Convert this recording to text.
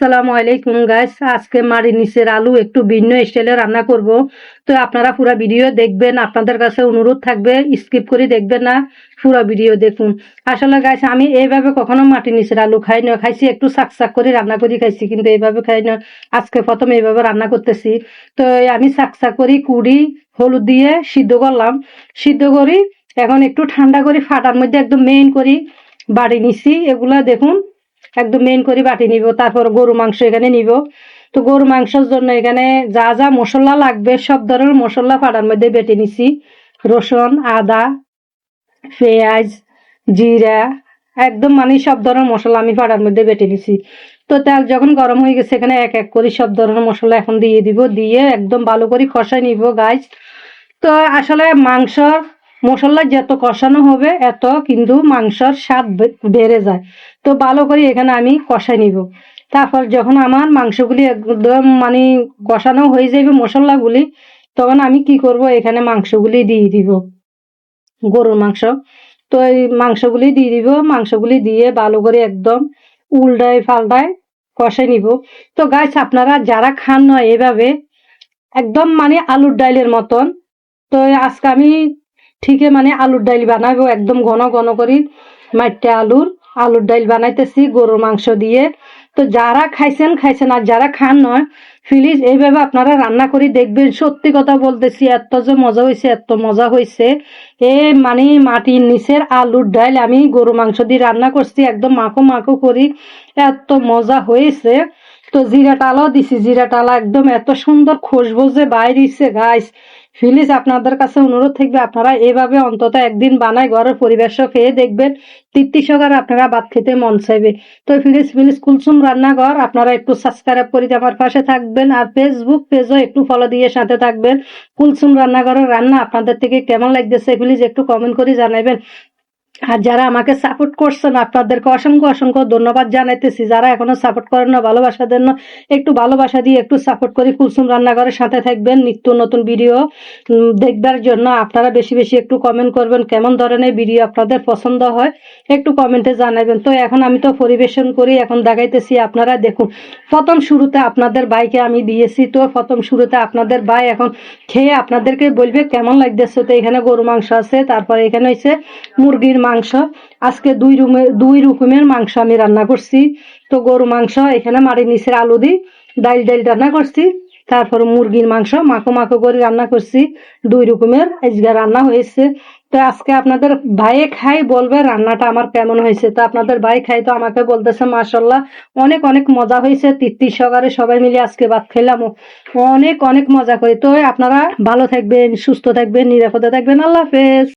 আসসালামু আলাইকুম গাইস আজকে মাড়ি নিচের আলু একটু ভিন্ন স্টাইলে রান্না করব। তো আপনারা পুরো ভিডিও দেখবেন, আপনাদের কাছে অনুরোধ থাকবে স্কিপ করে দেখবেন না, পুরো ভিডিও দেখুন। আসলে গাইস আমি এইভাবে কখনো মাটি নিচের আলু খাই না, খাইছি একটু চাক করে রান্না করে খাইছি, কিন্তু এইভাবে খাই না। আজকে প্রথম এইভাবে রান্না করতেছি। তো আমি চাক করি, কুড়ি, হলুদ দিয়ে সিদ্ধ করলাম। সিদ্ধ করি, এখন একটু ঠান্ডা করে ফাটার মধ্যে একদম মেইন করি, বাড়ি নিছি। এগুলা দেখুন একদম মেইন করে বাটি নিব, তারপর গরু মাংস এখানে নিব। তো গরু মাংসের জন্য এখানে যা যা মশলা লাগবে, সব ধরনের মশলা পাড়ার মধ্যে বেটে নিছি। রসুন, আদা, পেঁয়াজ, জিরা, একদম মানে সব ধরনের মশলা আমি পাড়ার মধ্যে বেটে নিছি। তো তেল যখন গরম হয়ে গেছে, এখানে এক এক করে সব ধরনের মশলা এখন দিয়ে দিব, দিয়ে একদম ভালো করে কষাই নিব গাছ তো আসলে মাংসর মশলা যত কষানো হবে, এত কিন্তু মাংসর স্বাদ বেড়ে যায়। তো ভালো করে এখানে আমি কষাই নিব। তারপর যখন আমার মাংসগুলি একদম মানে কষানো হয়ে যাবে মশলাগুলি, তখন আমি কি করব? এখানে মাংসগুলি দিয়ে দিব। গরুর মাংস। তো এই মাংসগুলি দিয়ে দিব। মাংসগুলি দিয়ে ভালো করে একদম উল্টায় পাল্টায় কষাই নিব। তো গাছ আপনারা যারা খান না এভাবে, একদম মানে আলুর ডাইলের মতন, তো আজকে আমি ঠিকই মানে আলুর ডাইল বানাবো, একদম ঘন ঘন করি। মাইটটা আলুর আলুর ডাইল বানাইতেছি, গরুর মাংস দিয়ে। তো যারা খাইছেন খাইছেন আর যারা খান নয় প্লিজ এইভাবে আপনারা রান্না করে, দেখবেন সত্যি কথা বলতেছি, এত যে মজা হয়েছে এত মজা হয়েছে এ মানে মাটির নিচের আলুর ডাইল আমি গরু মাংস দিয়ে রান্না করছি, একদম মাখো মাখো করি, এত মজা হয়েছে তো জিরা টালাও দিছি, জিরা টালা একদম এত সুন্দর খুশবু যে বাইরেছে গাইস প্লিজ আপনাদের কাছে অনুরোধ থাকবে, আপনারা এভাবে অন্তত একদিন বানায় ঘরের পরিবেশ খেয়ে দেখবেন, তৃপ্তি সহকারে আপনারা ভাত খেতে মন চাইবে। তো প্লিজ প্লিজ কুলসুম রান্নাঘর, আপনারা একটু সাবস্ক্রাইব করে আমার পাশে থাকবেন, আর ফেসবুক পেজও একটু ফলো দিয়ে সাথে থাকবেন। কুলসুম রান্নাঘরের রান্না আপনাদের থেকে কেমন লাগতেছে প্লিজ একটু কমেন্ট করে জানাবেন। আর যারা আমাকে সাপোর্ট করছেন আপনাদেরকে অসংখ্য অসংখ্য ধন্যবাদ জানাইতেছি। যারা এখনও সাপোর্ট করেন না, ভালোবাসা দেন না, একটু ভালোবাসা দিয়ে একটু সাপোর্ট করে। কুলসুম রান্নাঘরের সাথে থাকবেন, নিত্য নতুন ভিডিও দেখবার জন্য। আপনারা বেশি বেশি একটু কমেন্ট করবেন, কেমন ধরনের ভিডিও আপনাদের পছন্দ হয়, একটু কমেন্টে জানাবেন। তো এখন আমি তো পরিবেশন করি, এখন দেখাইতেছি আপনারা দেখুন। প্রথম শুরুতে আপনাদের ভাইকে আমি দিয়েছি, তো প্রথম শুরুতে আপনাদের ভাই এখন খেয়ে আপনাদেরকে বলবে কেমন লাগতেছে। তো এখানে গরু মাংস আছে, তারপরে এখানে হচ্ছে মুরগির মাংস আজকে দুই রুমে দুই রকমের মাংস আমি রান্না করছি। তো গরু মাংস, এখানে মারি নিচের আলু দি ডাইল ডাইল রান্না করছি। তারপর মুরগির মাংস, মাখো মাখো করে রান্না করছি। দুই রকমের আজকে রান্না হয়েছে। তো আজকে আপনাদের ভাইয়ে খাই বলবে রান্নাটা আমার কেমন হয়েছে। তো আপনাদের ভাই খাই তো আমাকে বলতেছে মাসাল্লাহ অনেক অনেক মজা হয়েছে। তৃপ্তি সহকারে সবাই মিলে আজকে ভাত খেলাম। অনেক অনেক মজা করি। তো আপনারা ভালো থাকবেন, সুস্থ থাকবেন, নিরাপদে থাকবেন। আল্লাহ হাফেজ।